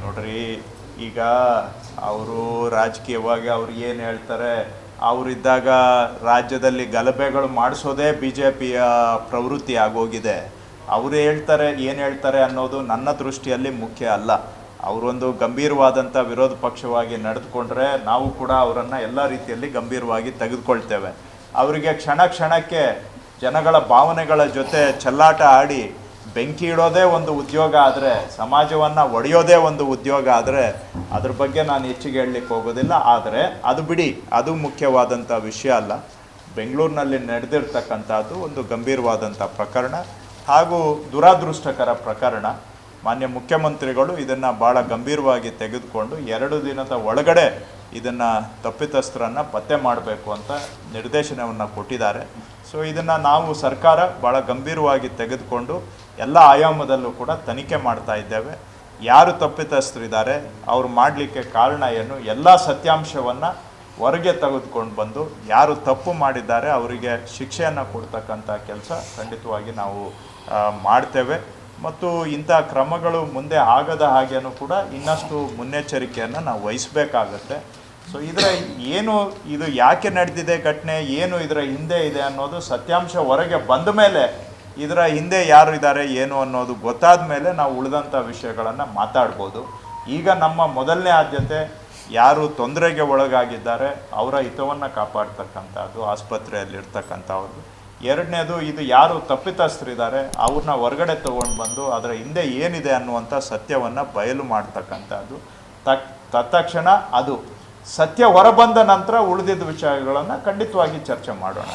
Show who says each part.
Speaker 1: ನೋಡ್ರಿ, ಈಗ ಅವರು ರಾಜಕೀಯವಾಗಿ ಅವ್ರು ಏನು ಹೇಳ್ತಾರೆ ಅವರಿದ್ದಾಗ ರಾಜ್ಯದಲ್ಲಿ ಗಲಭೆಗಳು ಮಾಡಿಸೋದೇ ಬಿ ಜೆ ಪಿಯ ಪ್ರವೃತ್ತಿ ಆಗೋಗಿದೆ. ಅವರು ಹೇಳ್ತಾರೆ, ಏನು ಹೇಳ್ತಾರೆ ಅನ್ನೋದು ನನ್ನ ದೃಷ್ಟಿಯಲ್ಲಿ ಮುಖ್ಯ ಅಲ್ಲ. ಅವರೊಂದು ಗಂಭೀರವಾದಂಥ ವಿರೋಧ ಪಕ್ಷವಾಗಿ ನಡೆದುಕೊಂಡ್ರೆ ನಾವು ಕೂಡ ಅವರನ್ನು ಎಲ್ಲ ರೀತಿಯಲ್ಲಿ ಗಂಭೀರವಾಗಿ ತೆಗೆದುಕೊಳ್ತೇವೆ. ಅವರಿಗೆ ಕ್ಷಣ ಕ್ಷಣಕ್ಕೆ ಜನಗಳ ಭಾವನೆಗಳ ಜೊತೆ ಚೆಲ್ಲಾಟ ಆಡಿ ಬೆಂಕಿ ಇಡೋದೇ ಒಂದು ಉದ್ಯೋಗ ಆದರೆ, ಸಮಾಜವನ್ನು ಒಡೆಯೋದೇ ಒಂದು ಉದ್ಯೋಗ ಆದರೆ, ಅದ್ರ ಬಗ್ಗೆ ನಾನು ಹೆಚ್ಚಿಗೆ ಹೇಳಲಿಕ್ಕೆ ಹೋಗೋದಿಲ್ಲ. ಆದರೆ ಅದು ಬಿಡಿ, ಅದು ಮುಖ್ಯವಾದಂಥ ವಿಷಯ ಅಲ್ಲ. ಬೆಂಗಳೂರಿನಲ್ಲಿ ನಡೆದಿರ್ತಕ್ಕಂಥದ್ದು ಒಂದು ಗಂಭೀರವಾದಂಥ ಪ್ರಕರಣ ಹಾಗೂ ದುರಾದೃಷ್ಟಕರ ಪ್ರಕರಣ. ಮಾನ್ಯ ಮುಖ್ಯಮಂತ್ರಿಗಳು ಇದನ್ನು ಭಾಳ ಗಂಭೀರವಾಗಿ ತೆಗೆದುಕೊಂಡು ಎರಡು ದಿನದ ಒಳಗಡೆ ಇದನ್ನು ತಪ್ಪಿತಸ್ಥರನ್ನು ಪತ್ತೆ ಮಾಡಬೇಕು ಅಂತ ನಿರ್ದೇಶನವನ್ನು ಕೊಟ್ಟಿದ್ದಾರೆ. ಸೊ ಇದನ್ನು ನಾವು ಸರ್ಕಾರ ಭಾಳ ಗಂಭೀರವಾಗಿ ತೆಗೆದುಕೊಂಡು ಎಲ್ಲ ಆಯಾಮದಲ್ಲೂ ಕೂಡ ತನಿಖೆ ಮಾಡ್ತಾ ಇದ್ದೇವೆ. ಯಾರು ತಪ್ಪಿತಸ್ಥರಿದ್ದಾರೆ, ಅವ್ರು ಮಾಡಲಿಕ್ಕೆ ಕಾರಣ ಏನು, ಎಲ್ಲ ಸತ್ಯಾಂಶವನ್ನು ಹೊರಗೆ ತೆಗೆದುಕೊಂಡು ಬಂದು ಯಾರು ತಪ್ಪು ಮಾಡಿದ್ದಾರೆ, ಅವರಿಗೆ ಶಿಕ್ಷೆಯನ್ನು ಕೊಡ್ತಕ್ಕಂಥ ಕೆಲಸ ಖಂಡಿತವಾಗಿ ನಾವು ಮಾಡ್ತೇವೆ. ಮತ್ತು ಇಂಥ ಕ್ರಮಗಳು ಮುಂದೆ ಆಗದ ಹಾಗೇನೂ ಕೂಡ ಇನ್ನಷ್ಟು ಮುನ್ನೆಚ್ಚರಿಕೆಯನ್ನು ನಾವು ವಹಿಸಬೇಕಾಗತ್ತೆ. ಸೊ ಇದರ ಏನು, ಇದು ಯಾಕೆ ನಡೆದಿದೆ ಘಟನೆ, ಏನು ಇದರ ಹಿಂದೆ ಇದೆ ಅನ್ನೋದು ಸತ್ಯಾಂಶ ಹೊರಗೆ ಬಂದ ಮೇಲೆ ಇದರ ಹಿಂದೆ ಯಾರು ಇದ್ದಾರೆ, ಏನು ಅನ್ನೋದು ಗೊತ್ತಾದ ಮೇಲೆ ನಾವು ಉಳಿದಂಥ ವಿಷಯಗಳನ್ನು ಮಾತಾಡ್ಬೋದು. ಈಗ ನಮ್ಮ ಮೊದಲನೇ ಆದ್ಯತೆ ಯಾರು ತೊಂದರೆಗೆ ಒಳಗಾಗಿದ್ದಾರೆ, ಅವರ ಹಿತವನ್ನು ಕಾಪಾಡ್ತಕ್ಕಂಥದ್ದು ಆಸ್ಪತ್ರೆಯಲ್ಲಿರ್ತಕ್ಕಂಥವ್ರು ಎರಡನೇದು, ಇದು ಯಾರು ತಪ್ಪಿತಸ್ಥರಿದ್ದಾರೆ ಅವ್ರನ್ನ ಹೊರಗಡೆ ತೊಗೊಂಡು ಬಂದು ಅದರ ಹಿಂದೆ ಏನಿದೆ ಅನ್ನುವಂಥ ಸತ್ಯವನ್ನು ಬಯಲು ಮಾಡ್ತಕ್ಕಂಥದ್ದು. ತಕ್, ತತ್ಕ್ಷಣ ಅದು ಸತ್ಯ ಹೊರಬಂದ ನಂತರ ಉಳಿದಿದ್ದ ವಿಷಯಗಳನ್ನು ಖಂಡಿತವಾಗಿ ಚರ್ಚೆ ಮಾಡೋಣ.